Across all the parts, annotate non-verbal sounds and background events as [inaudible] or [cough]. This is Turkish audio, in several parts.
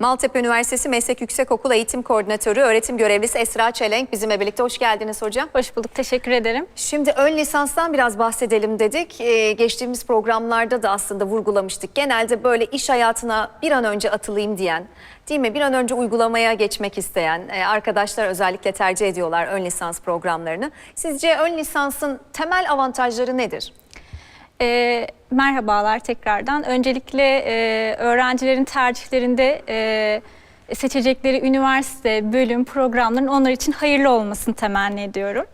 Maltepe Üniversitesi Meslek Yüksekokulu Eğitim Koordinatörü, öğretim görevlisi Esra Çelenk bizimle birlikte. Hoş geldiniz hocam. Hoş bulduk, teşekkür ederim. Şimdi ön lisanstan biraz bahsedelim dedik. Ee, geçtiğimiz programlarda da aslında vurgulamıştık. Genelde böyle iş hayatına bir an önce atılayım diyen, değil mi? Bir an önce uygulamaya geçmek isteyen e, arkadaşlar özellikle tercih ediyorlar ön lisans programlarını. Sizce ön lisansın temel avantajları nedir? Ee, merhabalar tekrardan. Öncelikle e, öğrencilerin tercihlerinde e, seçecekleri üniversite, bölüm, programların onlar için hayırlı olmasını temenni ediyorum.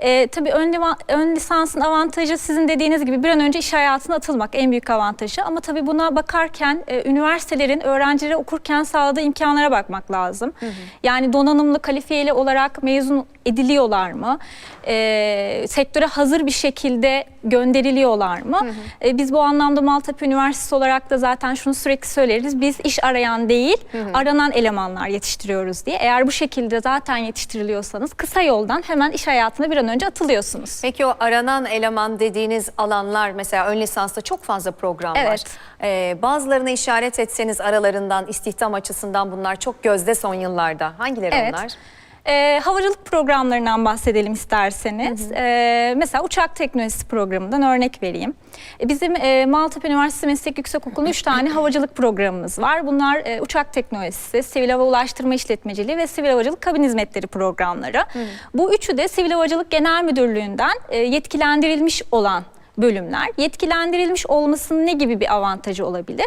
E, tabii ön, ön lisansın avantajı sizin dediğiniz gibi bir an önce iş hayatına atılmak en büyük avantajı. Ama tabii buna bakarken e, üniversitelerin öğrencilere okurken sağladığı imkanlara bakmak lazım. Yani donanımlı, kalifiyeli olarak mezun ediliyorlar mı? E, sektöre hazır bir şekilde gönderiliyorlar mı? E, biz bu anlamda Maltepe Üniversitesi olarak da zaten şunu sürekli söyleriz. Biz iş arayan değil, aranan elemanlar yetiştiriyoruz diye. Eğer bu şekilde zaten yetiştiriliyorsanız kısa yoldan hemen iş hayatına bir an önce atılıyorsunuz. Peki o aranan eleman dediğiniz alanlar mesela ön lisansta çok fazla program var. Evet. Ee, bazılarına işaret etseniz aralarından istihdam açısından bunlar çok gözde son yıllarda. Hangileri Evet. onlar? Ee, havacılık programlarından bahsedelim isterseniz. Ee, mesela uçak teknolojisi programından örnek vereyim. Ee, bizim e, Maltepe Üniversitesi Meslek Yüksekokulu'nda 3 tane [clears throat] havacılık programımız var. Bunlar e, uçak teknolojisi, sivil hava ulaştırma işletmeciliği ve sivil havacılık kabin hizmetleri programları. Bu üçü de Sivil Havacılık Genel Müdürlüğü'nden e, yetkilendirilmiş olan bölümler. Yetkilendirilmiş olmasının ne gibi bir avantajı olabilir?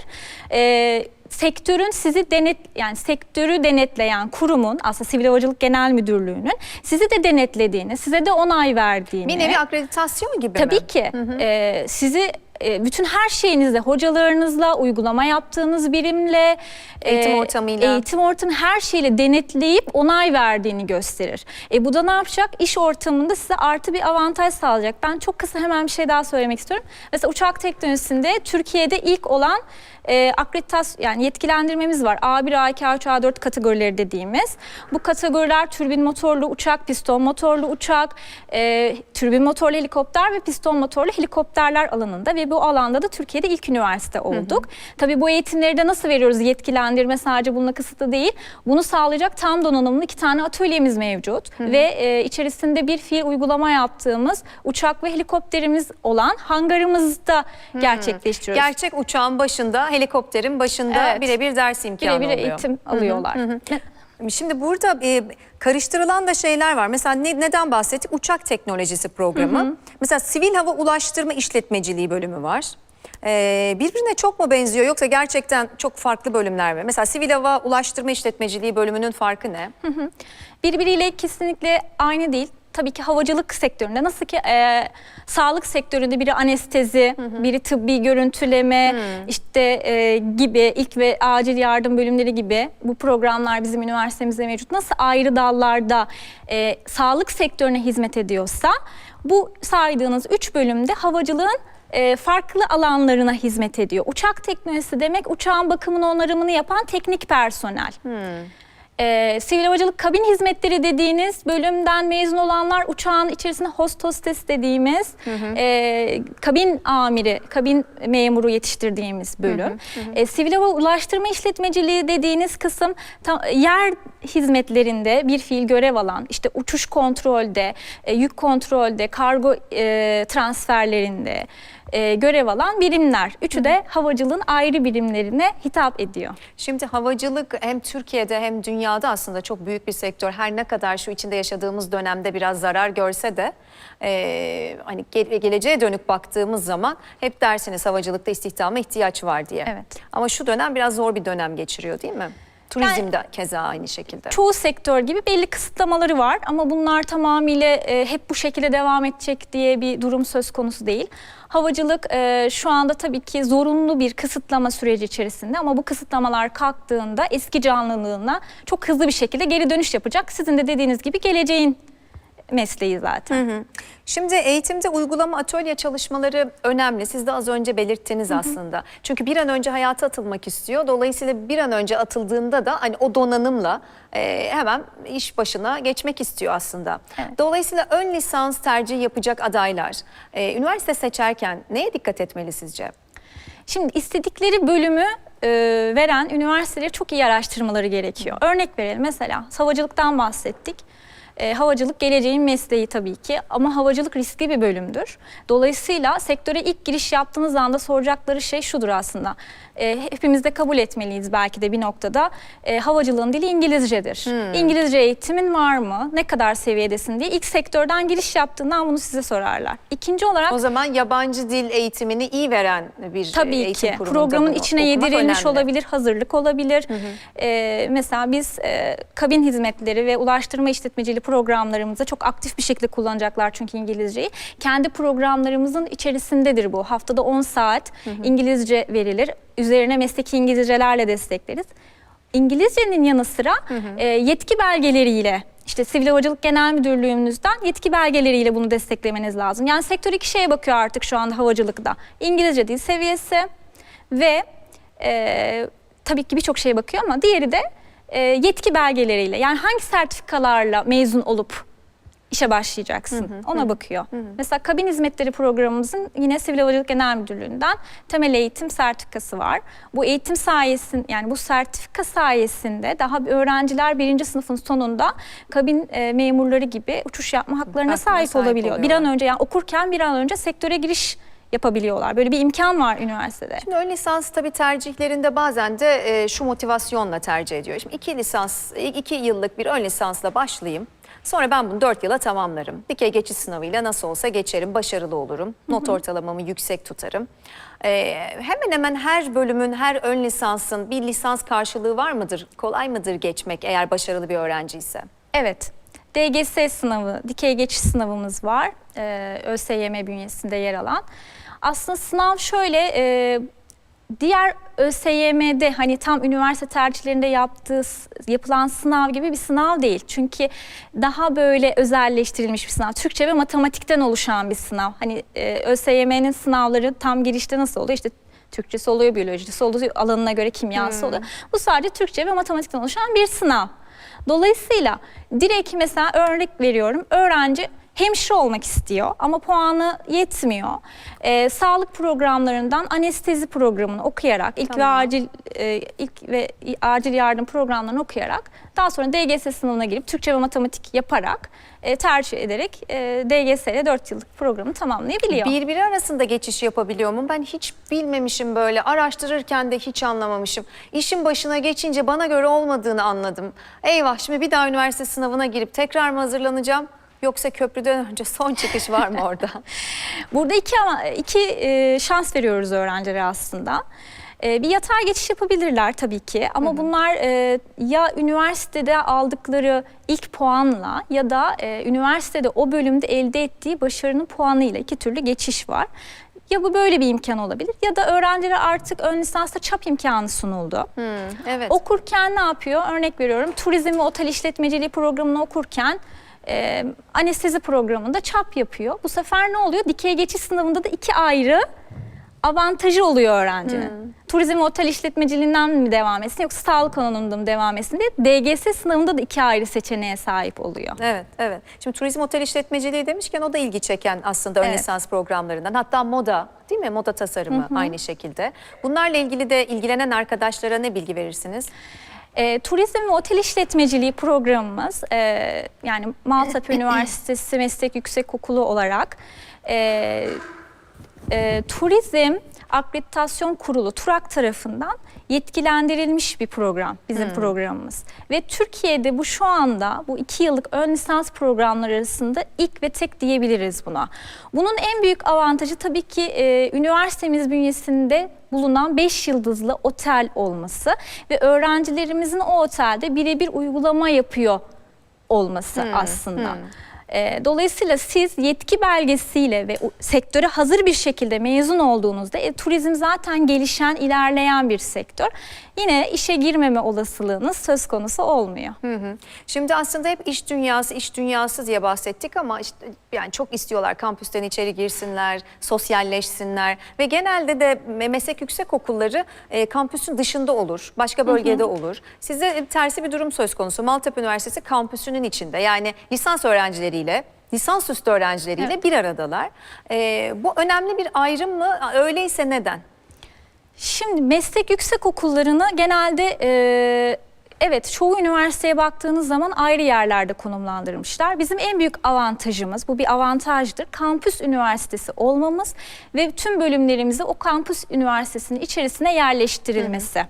Ee, sektörün sizi denet yani sektörü denetleyen kurumun aslında Sivil Havacılık Genel Müdürlüğü'nün sizi de denetlediğini, size de onay verdiğini. Bir nevi akreditasyon gibi mi? Tabii ki. Ee, sizi e, bütün her şeyinizle, hocalarınızla, uygulama yaptığınız birimle, Eğitim e, ortamıyla. eğitim ortamı her şeyle denetleyip onay verdiğini gösterir. E, bu da ne yapacak? İş ortamında size artı bir avantaj sağlayacak. Ben çok kısa hemen bir şey daha söylemek istiyorum. Mesela uçak teknolojisinde Türkiye'de ilk olan e, akreditasyon yani yetkilendirmemiz var. A1, A2, A3, A4 kategorileri dediğimiz. Bu kategoriler türbin motorlu uçak, piston motorlu uçak, e, türbin motorlu helikopter ve piston motorlu helikopterler alanında ve bu alanda da Türkiye'de ilk üniversite olduk. Tabii bu eğitimleri de nasıl veriyoruz? Yetkilendirme sadece bununla kısıtlı değil. Bunu sağlayacak tam donanımlı iki tane atölyemiz mevcut ve e, içerisinde bir fiil uygulama yaptığımız uçak ve helikopterimiz olan hangarımızda gerçekleştiriyoruz. Gerçek uçağın başında, helikopterin başında Evet. birebir ders imkanı Birebir oluyor. eğitim alıyorlar. Şimdi burada e, karıştırılan da şeyler var. Mesela ne- neden bahsettik? Uçak teknolojisi programı. Mesela sivil hava ulaştırma işletmeciliği bölümü var. Ee, birbirine çok mu benziyor yoksa gerçekten çok farklı bölümler mi? Mesela sivil hava ulaştırma işletmeciliği bölümünün farkı ne? Birbiriyle kesinlikle aynı değil. Tabii ki havacılık sektöründe nasıl ki e, sağlık sektöründe biri anestezi, biri tıbbi görüntüleme işte e, gibi ilk ve acil yardım bölümleri gibi bu programlar bizim üniversitemizde mevcut. Nasıl ayrı dallarda e, sağlık sektörüne hizmet ediyorsa bu saydığınız üç bölümde havacılığın farklı alanlarına hizmet ediyor. Uçak teknolojisi demek uçağın bakımını onarımını yapan teknik personel. Ee, sivil havacılık kabin hizmetleri dediğiniz bölümden mezun olanlar uçağın içerisinde host hostes dediğimiz e, kabin amiri, kabin memuru yetiştirdiğimiz bölüm. E, sivil hava ulaştırma işletmeciliği dediğiniz kısım tam, yer hizmetlerinde bir fiil görev alan, işte uçuş kontrolde, e, yük kontrolde, kargo e, transferlerinde e, görev alan birimler. Üçü de havacılığın ayrı birimlerine hitap ediyor. Şimdi havacılık hem Türkiye'de hem dünyada aslında çok büyük bir sektör. Her ne kadar şu içinde yaşadığımız dönemde biraz zarar görse de e, hani ge- geleceğe dönük baktığımız zaman hep dersiniz havacılıkta istihdama ihtiyaç var diye. Evet. Ama şu dönem biraz zor bir dönem geçiriyor değil mi? Turizm de keza aynı şekilde. çoğu sektör gibi belli kısıtlamaları var ama bunlar tamamıyla e, hep bu şekilde devam edecek diye bir durum söz konusu değil. Havacılık e, şu anda tabii ki zorunlu bir kısıtlama süreci içerisinde ama bu kısıtlamalar kalktığında eski canlılığına çok hızlı bir şekilde geri dönüş yapacak. Sizin de dediğiniz gibi geleceğin mesleği zaten. Şimdi eğitimde uygulama atölye çalışmaları önemli. Siz de az önce belirttiniz aslında. Çünkü bir an önce hayata atılmak istiyor. Dolayısıyla bir an önce atıldığında da hani o donanımla e, hemen iş başına geçmek istiyor aslında. Evet. Dolayısıyla ön lisans tercih yapacak adaylar e, üniversite seçerken neye dikkat etmeli sizce? Şimdi istedikleri bölümü e, veren üniversiteleri çok iyi araştırmaları gerekiyor. Örnek verelim mesela havacılıktan bahsettik. E, havacılık geleceğin mesleği tabii ki ama havacılık riskli bir bölümdür. Dolayısıyla sektöre ilk giriş yaptığınız anda soracakları şey şudur aslında. E, hepimiz de kabul etmeliyiz belki de bir noktada. E, havacılığın dili İngilizcedir. İngilizce eğitimin var mı? Ne kadar seviyedesin diye ilk sektörden giriş yaptığından bunu size sorarlar. İkinci olarak O zaman yabancı dil eğitimini iyi veren bir Tabii eğitim ki programın bunu içine yedirilmiş önemli. olabilir, hazırlık olabilir. Ee, mesela biz e, kabin hizmetleri ve ulaştırma işletmeciliği programlarımızda çok aktif bir şekilde kullanacaklar çünkü İngilizceyi. Kendi programlarımızın içerisindedir bu. Haftada 10 saat İngilizce verilir. Üzerine mesleki İngilizcelerle destekleriz. İngilizcenin yanı sıra e, yetki belgeleriyle işte Sivil Havacılık Genel Müdürlüğümüzden yetki belgeleriyle bunu desteklemeniz lazım. Yani sektör iki şeye bakıyor artık şu anda havacılıkta. İngilizce dil seviyesi ve e, tabii ki birçok şeye bakıyor ama diğeri de e, yetki belgeleriyle. Yani hangi sertifikalarla mezun olup işe başlayacaksın ona bakıyor. Mesela kabin hizmetleri programımızın yine Sivil Havacılık Genel Müdürlüğü'nden temel eğitim sertifikası var. Bu eğitim sayesinde yani bu sertifika sayesinde daha öğrenciler birinci sınıfın sonunda kabin e, memurları gibi uçuş yapma haklarına sahip, sahip olabiliyor. Bir an oluyorlar. önce yani okurken bir an önce sektöre giriş yapabiliyorlar. Böyle bir imkan var üniversitede. Şimdi ön lisans tabii tercihlerinde bazen de e, şu motivasyonla tercih ediyor. Şimdi iki lisans, iki yıllık bir ön lisansla başlayayım. Sonra ben bunu dört yıla tamamlarım. Dikey geçiş sınavıyla nasıl olsa geçerim, başarılı olurum. Not ortalamamı yüksek tutarım. E, hemen hemen her bölümün, her ön lisansın bir lisans karşılığı var mıdır? Kolay mıdır geçmek eğer başarılı bir öğrenci ise? Evet. DGS sınavı, dikey geçiş sınavımız var. Ee, ÖSYM bünyesinde yer alan. Aslında sınav şöyle, e, diğer ÖSYM'de hani tam üniversite tercihlerinde yaptığı, yapılan sınav gibi bir sınav değil. Çünkü daha böyle özelleştirilmiş bir sınav. Türkçe ve matematikten oluşan bir sınav. Hani e, ÖSYM'nin sınavları tam girişte nasıl oluyor? İşte Türkçesi oluyor, biyolojisi oluyor, alanına göre kimyası oluyor. Bu sadece Türkçe ve matematikten oluşan bir sınav. Dolayısıyla direkt mesela örnek veriyorum öğrenci hemşire olmak istiyor ama puanı yetmiyor. Ee, sağlık programlarından anestezi programını okuyarak ilk ve Tamam. acil e, ilk ve acil yardım programlarını okuyarak daha sonra DGS sınavına girip Türkçe ve matematik yaparak e, tercih ederek e, DGS ile 4 yıllık programı tamamlayabiliyor. Birbiri arasında geçiş yapabiliyor mu? Ben hiç bilmemişim böyle. Araştırırken de hiç anlamamışım. İşin başına geçince bana göre olmadığını anladım. Eyvah şimdi bir daha üniversite sınavına girip tekrar mı hazırlanacağım? Yoksa köprüden önce son çıkış var mı orada? [laughs] Burada iki iki e, şans veriyoruz öğrencilere aslında. E, bir yatay geçiş yapabilirler tabii ki ama bunlar e, ya üniversitede aldıkları ilk puanla ya da e, üniversitede o bölümde elde ettiği başarının puanıyla iki türlü geçiş var. Ya bu böyle bir imkan olabilir ya da öğrencilere artık ön lisansta çap imkanı sunuldu. evet. Okurken ne yapıyor? Örnek veriyorum turizm ve otel işletmeciliği programını okurken e, anestezi programında çap yapıyor. Bu sefer ne oluyor? Dikey geçiş sınavında da iki ayrı avantajı oluyor öğrencinin. Turizm ve otel işletmeciliğinden mi devam etsin yoksa sağlık alanında mı devam etsin diye DGS sınavında da iki ayrı seçeneğe sahip oluyor. Evet, evet. Şimdi turizm otel işletmeciliği demişken o da ilgi çeken aslında ön Evet. lisans programlarından. Hatta moda, değil mi? Moda tasarımı aynı şekilde. Bunlarla ilgili de ilgilenen arkadaşlara ne bilgi verirsiniz? E, turizm ve otel işletmeciliği programımız e, yani Maltepe [laughs] Üniversitesi Meslek Yüksekokulu olarak e, e, Turizm Akreditasyon Kurulu TURAK tarafından yetkilendirilmiş bir program bizim programımız. Ve Türkiye'de bu şu anda bu iki yıllık ön lisans programları arasında ilk ve tek diyebiliriz buna. Bunun en büyük avantajı tabii ki e, üniversitemiz bünyesinde bulunan 5 yıldızlı otel olması ve öğrencilerimizin o otelde birebir uygulama yapıyor olması aslında. E, dolayısıyla siz yetki belgesiyle ve sektöre hazır bir şekilde mezun olduğunuzda e, turizm zaten gelişen, ilerleyen bir sektör. Yine işe girmeme olasılığınız söz konusu olmuyor. Hı hı. Şimdi aslında hep iş dünyası, iş dünyası diye bahsettik ama işte yani çok istiyorlar kampüsten içeri girsinler, sosyalleşsinler ve genelde de me- meslek yüksek okulları e, kampüsün dışında olur, başka bölgede olur. Sizde tersi bir durum söz konusu. Maltepe Üniversitesi kampüsünün içinde yani lisans öğrencileriyle lisansüstü öğrencileriyle Evet. bir aradalar. E, bu önemli bir ayrım mı? Öyleyse neden? Şimdi meslek yüksek okullarını genelde e, evet çoğu üniversiteye baktığınız zaman ayrı yerlerde konumlandırmışlar. Bizim en büyük avantajımız bu bir avantajdır. Kampüs üniversitesi olmamız ve tüm bölümlerimizi o kampüs üniversitesinin içerisine yerleştirilmesi.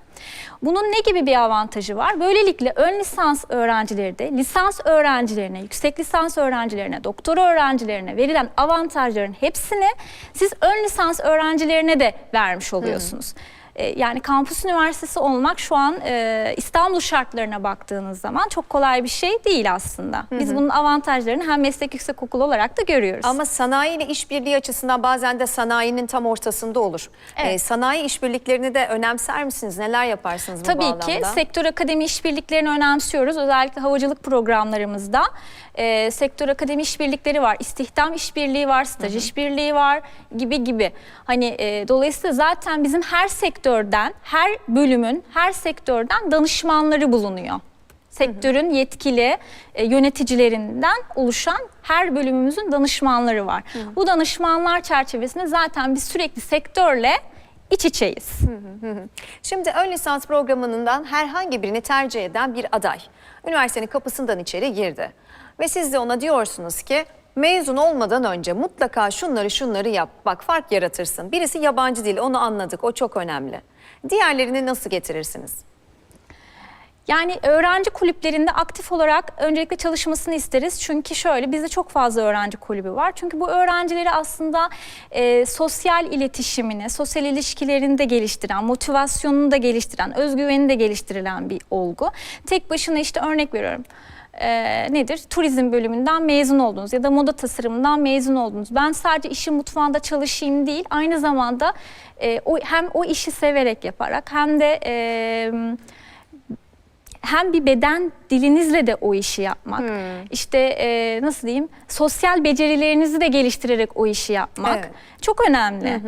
Bunun ne gibi bir avantajı var? Böylelikle ön lisans öğrencileri de lisans öğrencilerine, yüksek lisans öğrencilerine, doktora öğrencilerine verilen avantajların hepsini siz ön lisans öğrencilerine de vermiş oluyorsunuz. E, Yani kampüs üniversitesi olmak şu an e, İstanbul şartlarına baktığınız zaman çok kolay bir şey değil aslında. Biz bunun avantajlarını hem meslek yüksek okulu olarak da görüyoruz. Ama sanayi ile işbirliği açısından bazen de sanayinin tam ortasında olur. Evet. Ee, sanayi işbirliklerini de önemser misiniz? Neler yaparsınız bu Tabii bağlamda? ki sektör akademi işbirliklerini önemsiyoruz. Özellikle havacılık programlarımızda e, sektör akademi işbirlikleri var. İstihdam işbirliği var, staj işbirliği var gibi gibi. Hani e, dolayısıyla zaten bizim her sektörden, her bölümün, her sektörden danışmanları bulunuyor. Sektörün yetkili e, yöneticilerinden oluşan her bölümümüzün danışmanları var. Bu danışmanlar çerçevesinde zaten biz sürekli sektörle iç içeyiz. Şimdi ön lisans programından herhangi birini tercih eden bir aday üniversitenin kapısından içeri girdi. Ve siz de ona diyorsunuz ki mezun olmadan önce mutlaka şunları şunları yap. Bak fark yaratırsın. Birisi yabancı dil onu anladık o çok önemli. Diğerlerini nasıl getirirsiniz? Yani öğrenci kulüplerinde aktif olarak öncelikle çalışmasını isteriz. Çünkü şöyle bizde çok fazla öğrenci kulübü var. Çünkü bu öğrencileri aslında e, sosyal iletişimini, sosyal ilişkilerini de geliştiren, motivasyonunu da geliştiren, özgüveni de geliştirilen bir olgu. Tek başına işte örnek veriyorum. E, nedir? Turizm bölümünden mezun oldunuz ya da moda tasarımından mezun oldunuz. Ben sadece işin mutfağında çalışayım değil, aynı zamanda e, o, hem o işi severek yaparak hem de... E, hem bir beden dilinizle de o işi yapmak, işte e, nasıl diyeyim, sosyal becerilerinizi de geliştirerek o işi yapmak Evet. çok önemli.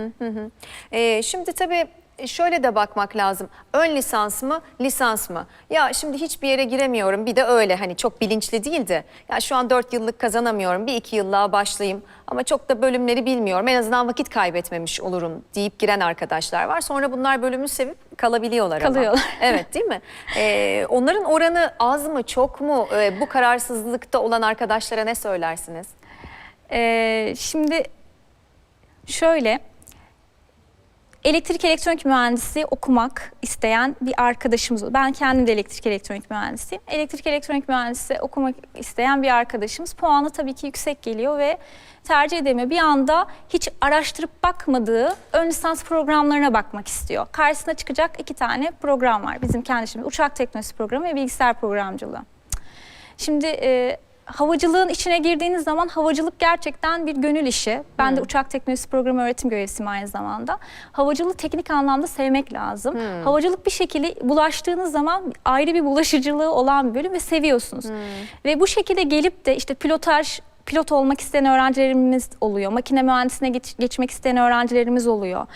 Ee, şimdi tabii şöyle de bakmak lazım. Ön lisans mı, lisans mı? Ya şimdi hiçbir yere giremiyorum. Bir de öyle hani çok bilinçli değildi. Ya şu an 4 yıllık kazanamıyorum. Bir iki yıllığa başlayayım. Ama çok da bölümleri bilmiyorum. En azından vakit kaybetmemiş olurum deyip giren arkadaşlar var. Sonra bunlar bölümü sevip kalabiliyorlar ama. Kalıyorlar. [laughs] Evet değil mi? Ee, onların oranı az mı, çok mu? Ee, bu kararsızlıkta olan arkadaşlara ne söylersiniz? E, şimdi şöyle, elektrik elektronik mühendisi okumak isteyen bir arkadaşımız oldu. Ben kendim de elektrik elektronik mühendisiyim. Elektrik elektronik mühendisi okumak isteyen bir arkadaşımız puanı tabii ki yüksek geliyor ve tercih edemiyor. Bir anda hiç araştırıp bakmadığı ön lisans programlarına bakmak istiyor. Karşısına çıkacak iki tane program var. Bizim kendi işimiz uçak teknolojisi programı ve bilgisayar programcılığı. Şimdi havacılığın içine girdiğiniz zaman havacılık gerçekten bir gönül işi. Ben de uçak teknolojisi programı öğretim görevlisiyim aynı zamanda. Havacılığı teknik anlamda sevmek lazım. Havacılık bir şekilde bulaştığınız zaman ayrı bir bulaşıcılığı olan bir bölüm ve seviyorsunuz. Ve bu şekilde gelip de işte pilotaj pilot olmak isteyen öğrencilerimiz oluyor. Makine mühendisine geç- geçmek isteyen öğrencilerimiz oluyor.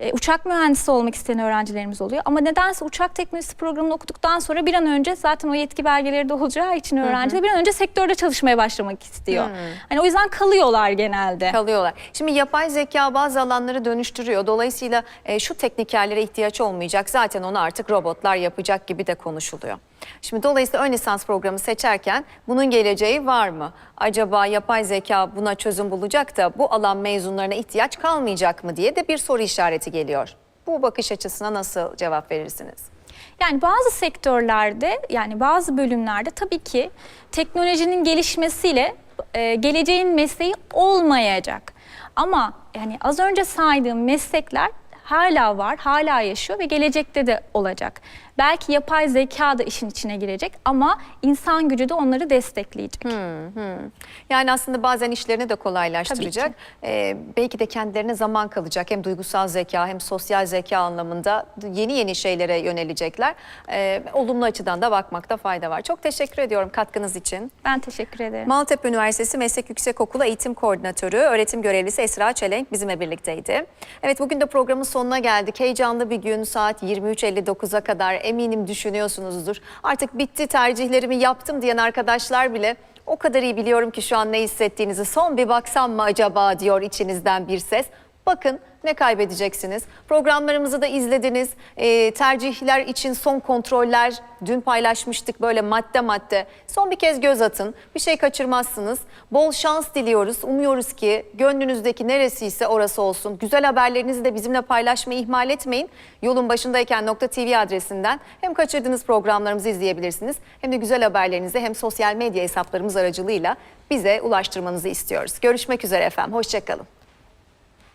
E, uçak mühendisi olmak isteyen öğrencilerimiz oluyor. Ama nedense uçak teknolojisi programını okuduktan sonra bir an önce zaten o yetki belgeleri de olacağı için öğrenciler bir an önce sektörde çalışmaya başlamak istiyor. Hani o yüzden kalıyorlar genelde. kalıyorlar. Şimdi yapay zeka bazı alanları dönüştürüyor. Dolayısıyla e, şu teknikerlere ihtiyaç olmayacak. Zaten onu artık robotlar yapacak gibi de konuşuluyor. Şimdi dolayısıyla ön lisans programı seçerken bunun geleceği var mı? Acaba yapay zeka buna çözüm bulacak da bu alan mezunlarına ihtiyaç kalmayacak mı diye de bir soru işareti geliyor. Bu bakış açısına nasıl cevap verirsiniz? Yani bazı sektörlerde yani bazı bölümlerde tabii ki teknolojinin gelişmesiyle e, geleceğin mesleği olmayacak. Ama yani az önce saydığım meslekler hala var, hala yaşıyor ve gelecekte de olacak. Belki yapay zeka da işin içine girecek ama insan gücü de onları destekleyecek. Yani aslında bazen işlerini de kolaylaştıracak. Ee, belki de kendilerine zaman kalacak. Hem duygusal zeka hem sosyal zeka anlamında yeni yeni şeylere yönelecekler. Ee, olumlu açıdan da bakmakta fayda var. Çok teşekkür ediyorum katkınız için. Ben teşekkür ederim. Maltepe Üniversitesi Meslek Yüksekokulu Eğitim Koordinatörü, öğretim görevlisi Esra Çelenk bizimle birlikteydi. Evet bugün de programın sonuna geldik. Heyecanlı bir gün saat 23.59'a kadar eminim düşünüyorsunuzdur. Artık bitti tercihlerimi yaptım diyen arkadaşlar bile o kadar iyi biliyorum ki şu an ne hissettiğinizi son bir baksam mı acaba diyor içinizden bir ses. Bakın ne kaybedeceksiniz. Programlarımızı da izlediniz. Ee, tercihler için son kontroller dün paylaşmıştık böyle madde madde. Son bir kez göz atın. Bir şey kaçırmazsınız. Bol şans diliyoruz. Umuyoruz ki gönlünüzdeki neresiyse orası olsun. Güzel haberlerinizi de bizimle paylaşmayı ihmal etmeyin. Yolun başındayken .tv adresinden hem kaçırdığınız programlarımızı izleyebilirsiniz hem de güzel haberlerinizi hem sosyal medya hesaplarımız aracılığıyla bize ulaştırmanızı istiyoruz. Görüşmek üzere efendim. Hoşçakalın.